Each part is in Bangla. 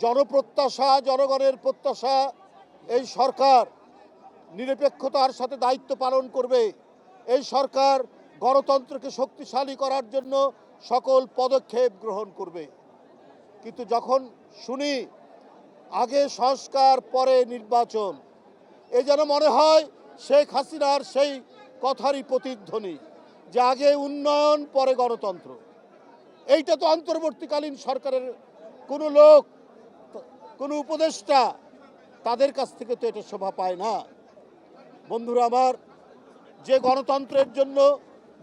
জনপ্রত্যাশা, জনগণের প্রত্যাশা, এই সরকার নিরপেক্ষতার সাথে দায়িত্ব পালন করবে। এই সরকার গণতন্ত্রকে শক্তিশালী করার জন্য সকল পদক্ষেপ গ্রহণ করবে। কিন্তু যখন শুনি, আগে সংস্কার, পরে নির্বাচন, এ যেন মনে হয় শেখ হাসিনার সেই কথারই প্রতিধ্বনি যে আগে উন্নয়ন, পরে গণতন্ত্র। এইটা তো অন্তর্বর্তীকালীন সরকারের কোনো লোক কোনো উপদেষ্টা তাদের কাছ থেকে তো এটা শোভা পায় না। বন্ধুরা আমার, যে গণতন্ত্রের জন্য,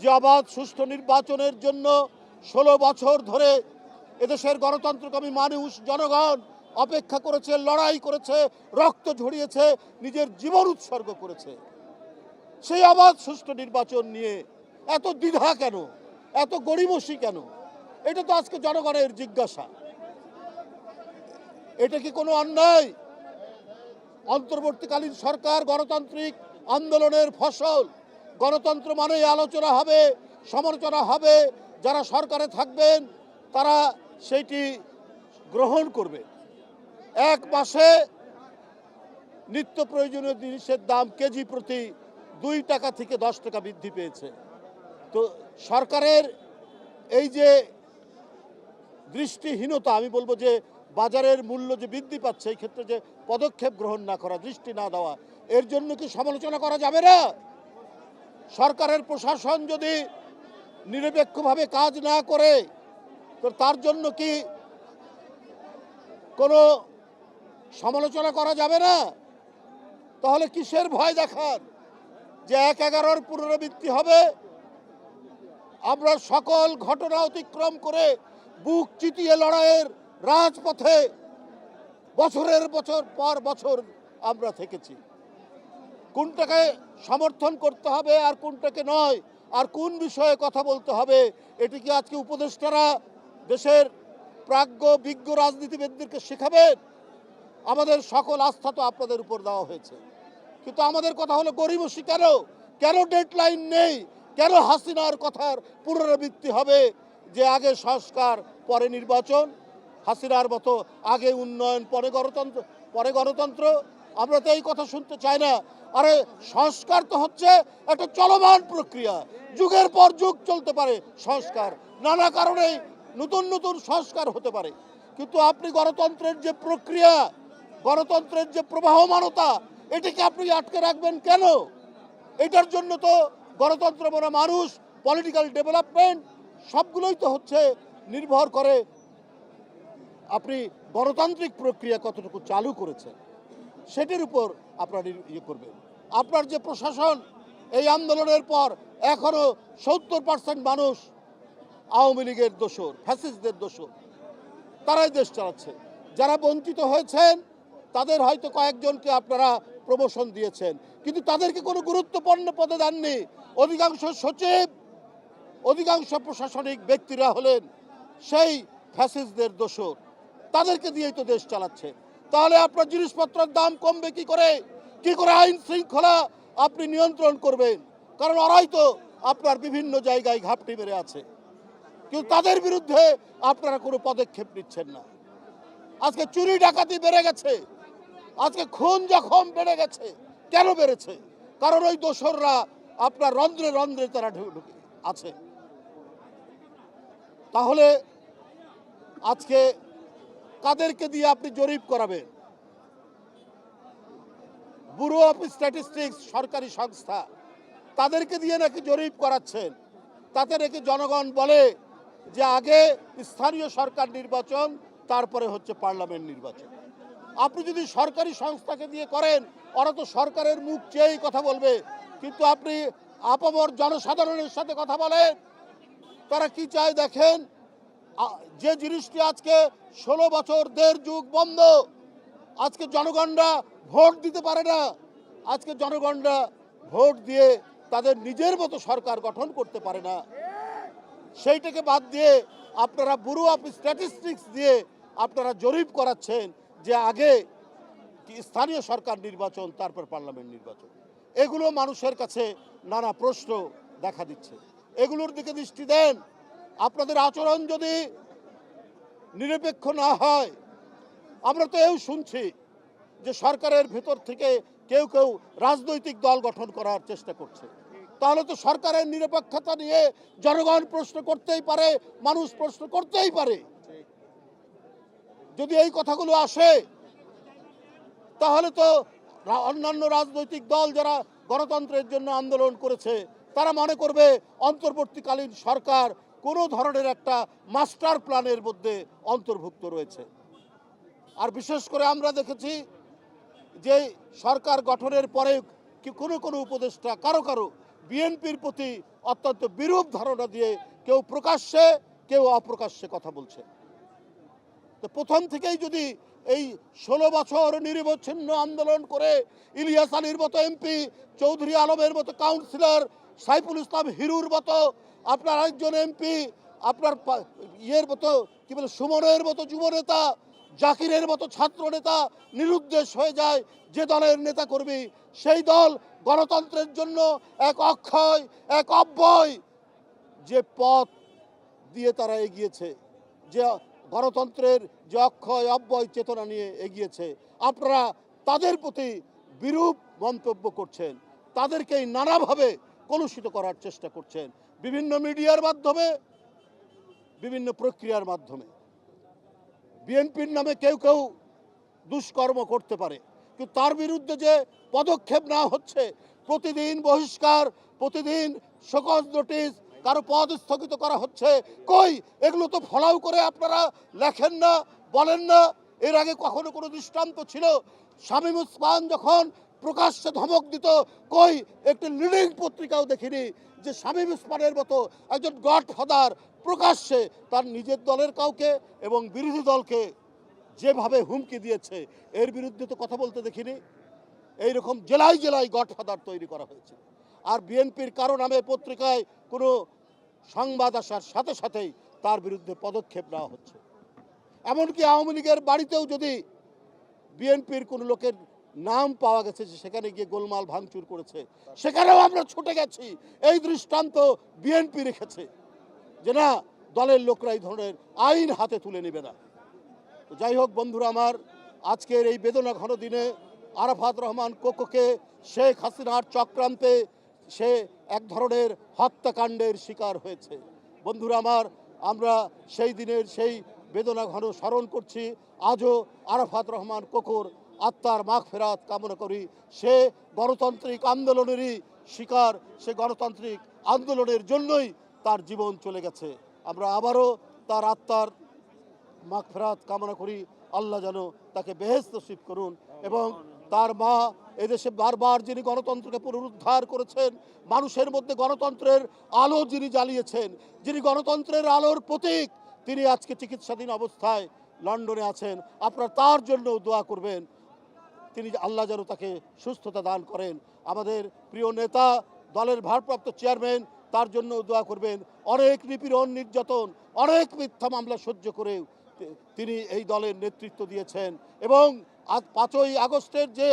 যে অবাধ সুষ্ঠু নির্বাচনের জন্য ষোলো বছর ধরে এদেশের গণতন্ত্রকামী মানুষ, জনগণ অপেক্ষা করেছে, লড়াই করেছে, রক্ত ঝরিয়েছে, নিজের জীবন উৎসর্গ করেছে। সেই অবাধ সুষ্ঠু নির্বাচন নিয়ে এত দ্বিধা কেন? এত গড়িমসি কেন? এটা তো আজকে জনগণের জিজ্ঞাসা। এটা কি কোনো অন্যায়? অন্তর্বর্তীকালীন সরকার গণতান্ত্রিক আন্দোলনের ফসল। গণতন্ত্র মানেই আলোচনা হবে, সমালোচনা হবে, যারা সরকারে থাকবেন, তারা সেইটি গ্রহণ করবে। এক মাসে নিত্য প্রয়োজনীয় জিনিসের দাম কেজি প্রতি দুই টাকা থেকে দশ টাকা বৃদ্ধি পেয়েছে। তো সরকারের এই যে দৃষ্টিহীনতা, আমি বলব যে বাজারের মূল্য যে বৃদ্ধি পাচ্ছে, এই ক্ষেত্রে যে পদক্ষেপ গ্রহণ না করা, দৃষ্টি না দেওয়া, এর জন্য কি সমালোচনা করা যাবে না? সরকারের প্রশাসন যদি নিরপেক্ষভাবে কাজ না করে, তো তার জন্য কি কোনো সমালোচনা করা যাবে না? তাহলে কিসের ভয় দেখান? যে এক এগারোর পুনরাবৃত্তি হবে, আমরা সকল ঘটনা অতিক্রম করে বুক চিতিয়ে লড়াইয়ের রাজপথে বছরের বছর পর বছর আমরা থেকেছি। কোনটাকে সমর্থন করতে হবে আর কোনটাকে নয়, আর কোন বিষয়ে কথা বলতে হবে, এটি কি আজকে উপদেষ্টারা দেশের প্রাজ্ঞ, বিজ্ঞ রাজনীতিবিদদেরকে শেখাবেন আমাদের সকল আস্থা তো আপনাদের উপর দেওয়া হয়েছে। কিন্তু আমাদের কথা হলো গরিবসী কেন কেন ডেডলাইন নেই? কেন হাসিনার কথার পুনরাবৃত্তি হবে যে আগে সংস্কার, পরে নির্বাচন? হাসিনার মতো আগে উন্নয়ন, পরে গণতন্ত্র পরে গণতন্ত্র, আমরা তো এই কথা শুনতে চাই না। আরে সংস্কার তো হচ্ছে একটা চলমান প্রক্রিয়া। যুগের পর যুগ চলতে পারে সংস্কার। নানা কারণেই নতুন নতুন সংস্কার হতে পারে। কিন্তু আপনি গণতন্ত্রের যে প্রক্রিয়া, গণতন্ত্রের যে প্রবাহমানতা, এটাকে আপনি আটকে রাখবেন কেন? এটার জন্য তো গণতন্ত্র মনা মানুষ পলিটিক্যাল ডেভেলপমেন্ট সবগুলোই তো হচ্ছে নির্ভর করে আপনি গণতান্ত্রিক প্রক্রিয়া কতটুকু চালু করেছেন, সেটির উপর আপনার ইয়ে করবেন। আপনার যে প্রশাসন, এই আন্দোলনের পর এখনও সত্তর পার্সেন্ট মানুষ আওয়ামী লীগের দোষর, ফ্যাসিস্টদের দোষর। তারাই দেশ চালাচ্ছে। যারা বঞ্চিত হয়েছেন, তাদের হয়তো কয়েকজনকে আপনারা প্রমোশন দিয়েছেন। কিন্তু তাদেরকে কোনো গুরুত্বপূর্ণ পদে দেননি। অধিকাংশ সচিব, অধিকাংশ প্রশাসনিক ব্যক্তিরা হলেন সেই ফ্যাসিস্টদের দোষর। তাদেরকে দিয়েই তো দেশ চালাচ্ছে। তাহলে আপনার জিনিসপত্রের দাম কমবে কি করে? কি করে আইন শৃঙ্খলা আপনি নিয়ন্ত্রণ করবেন? কারণ ওরাই তো আপনার বিভিন্ন জায়গায় ঘাপটি মেরে আছে। কিন্তু তাদের বিরুদ্ধে আপনারা কোনো পদক্ষেপ নিচ্ছেন না। আজকে চুরি ডাকাতি বেড়ে গেছে। আজকে খুন জখম বেড়ে গেছে। কেন বেড়েছে? কারণ ওই দোসররা আপনার রন্ধ্রে রন্ধ্রে তারা ঢুকে আছে। তাহলে আজকে কাদেরকে দিয়ে আপনি জরিপ করাবেন? ব্যুরো অফ স্ট্যাটিস্টিক্স সরকারি সংস্থা, তাদেরকে দিয়ে নাকি জরিপ করাচ্ছেন? তাতে নাকি জনগণ বলে যে আগে স্থানীয় সরকার নির্বাচন, তারপরে হচ্ছে পার্লামেন্ট নির্বাচন। আপনি যদি সরকারি সংস্থাকে দিয়ে করেন, ওরা তো সরকারের মুখ চেয়েই কথা বলবে। কিন্তু আপনি আপামর জনসাধারণের সাথে কথা বলেন তারা কি চায় দেখেন? যে জিনিসটি আজকে ষোলো বছর দেড় যুগ বন্ধ, আজকে জনগণরা ভোট দিতে পারে না। আজকে জনগণরা ভোট দিয়ে তাদের নিজের মতো সরকার গঠন করতে পারে না। সেইটাকে বাদ দিয়ে আপনারা ব্যুরো অফ স্ট্যাটিস্টিক্স দিয়ে আপনারা জরিপ করাচ্ছেন যে আগে স্থানীয় সরকার নির্বাচন, তারপর পার্লামেন্ট নির্বাচন। এগুলো মানুষের কাছে নানা প্রশ্ন দেখা দিচ্ছে। এগুলোর দিকে দৃষ্টি দেন। আপনাদের আচরণ যদি নিরপেক্ষ না হয়, আমরা তো এও শুনছি যে সরকারের ভেতর থেকে কেউ কেউ রাজনৈতিক দল গঠন করার চেষ্টা করছে। তাহলে তো সরকারের নিরপেক্ষতা নিয়ে জনগণ প্রশ্ন করতেই পারে, মানুষ প্রশ্ন করতেই পারে। যদি এই কথাগুলো আসে, তাহলে তো অন্যান্য রাজনৈতিক দল যারা গণতন্ত্রের জন্য আন্দোলন করেছে, তারা মনে করবে, অন্তর্বর্তীকালীন সরকার কোনো ধরনের একটা মাস্টার প্ল্যানের মধ্যে অন্তর্ভুক্ত রয়েছে। আর বিশেষ করে আমরা দেখেছি যে সরকার গঠনের পরে কোনো কোনো উপদেষ্টা কারও কারও বিএনপির প্রতি অত্যন্ত বিরূপ ধারণা দিয়ে কেউ প্রকাশ্যে, কেউ অপ্রকাশ্যে কথা বলছে। তো প্রথম থেকেই যদি এই ষোলো বছর নিরবচ্ছিন্ন আন্দোলন করে ইলিয়াস আলীর মতো এমপি, চৌধুরী আলমের মতো কাউন্সিলর, সাইফুল ইসলাম হিরুর মতো আপনার একজন এমপি, আপনার ইয়ের মতো, কি বলে, সুমনের মতো যুব নেতা, জাকিরের মতো ছাত্র নেতা নিরুদ্দেশ হয়ে যায় যে দলের নেতা কর্মী সেই দল গণতন্ত্রের জন্য এক অক্ষয়, এক অব্যয় যে পথ দিয়ে তারা এগিয়েছে, যে গণতন্ত্রের যে অক্ষয়, অব্যয় চেতনা নিয়ে এগিয়েছে। আপনারা তাদের প্রতি বিরূপ মন্তব্য করছেন, তাদেরকেই নানাভাবে কলুষিত করার চেষ্টা করছেন। বিভিন্ন মিডিয়ার মাধ্যমে, বিভিন্ন প্রক্রিয়ার মাধ্যমে। বিএনপির নামে কেউ কেউ দুষ্কর্ম করতে পারে, কিন্তু তার বিরুদ্ধে যে পদক্ষেপ নেওয়া হচ্ছে, প্রতিদিন বহিষ্কার, প্রতিদিন শোকজ নোটিশ কারও পদ স্থগিত করা হচ্ছে, কই? এগুলো তো ফলাও করে আপনারা লেখেন না, বলেন না। এর আগে কখনো কোনো দৃষ্টান্ত ছিল? শামীম উসমান যখন প্রকাশ্যে ধমক দিত, কই একটি লিডিং পত্রিকাও দেখিনি যে শামীম উসমানের মতো একজন গডফাদার প্রকাশ্যে তার নিজের দলের কাউকে এবং বিরোধী দলকে যেভাবে হুমকি দিয়েছে, এর বিরুদ্ধে তো কথা বলতে দেখিনি। এই এইরকম জেলায় জেলায় গডফাদার তৈরি করা হয়েছে। আর বিএনপির কারও নামে পত্রিকায় কোনো সংবাদ আসার সাথে সাথেই তার বিরুদ্ধে পদক্ষেপ নেওয়া হচ্ছে। এমনকি আওয়ামী লীগের বাড়িতেও যদি বিএনপির কোনো লোকের নাম পাওয়া গেছে যে সেখানে গিয়ে গোলমাল ভাঙচুর করেছে। সেখানেও আমরা ছুটে গেছি। এই দৃষ্টান্ত বিএনপি রেখেছে যে না, দলের লোকরা এই ধরনের আইন হাতে তুলে নেবে না। যাই হোক বন্ধুরা আমার, আজকের এই বেদনা ঘন দিনে আরাফাত রহমান কোকোকে, শেখ হাসিনার চক্রান্তে সে এক ধরনের হত্যাকাণ্ডের শিকার হয়েছে। বন্ধুরা আমার, আমরা সেই দিনের সেই বেদনা ঘন স্মরণ করছি। আজও আরাফাত রহমান কোকোর আত্মার মাখ ফেরাত কামনা করি। সে গণতান্ত্রিক আন্দোলনেরই শিকার, সে গণতান্ত্রিক আন্দোলনের জন্যই তার জীবন চলে গেছে। আমরা আবারও তার আত্মার মাগফিরাত কামনা করি। আল্লাহ যেন তাকে বেহেস্ত নসিব করুন এবং তার মা এদেশে বারবার যিনি গণতন্ত্রকে পুনরুদ্ধার করেছেন, মানুষের মধ্যে গণতন্ত্রের আলো যিনি জ্বালিয়েছেন, যিনি গণতন্ত্রের আলোর প্রতীক, তিনি আজকে চিকিৎসাধীন অবস্থায় লন্ডনে আছেন। আপনারা তার জন্য দোয়া করবেন। তিনি আল্লাহ যেন তাকে সুস্থতা দান করেন। আমাদের প্রিয় নেতা, দলের ভারপ্রাপ্ত চেয়ারম্যান, তার জন্য দোয়া করবেন। অনেক নিপীড়ন, নির্যাতন, অনেক মিথ্যা মামলা সহ্য করে তিনি এই দলের নেতৃত্ব দিয়েছেন। এবং আজ পাঁচই আগস্টের যে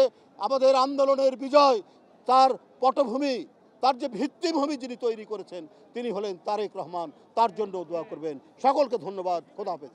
আমাদের আন্দোলনের বিজয়, তার পটভূমি, তার যে ভিত্তিভূমি যিনি তৈরি করেছেন, তিনি হলেন তারেক রহমান। তার জন্য দোয়া করবেন। সকলকে ধন্যবাদ। খোদাহাফেজ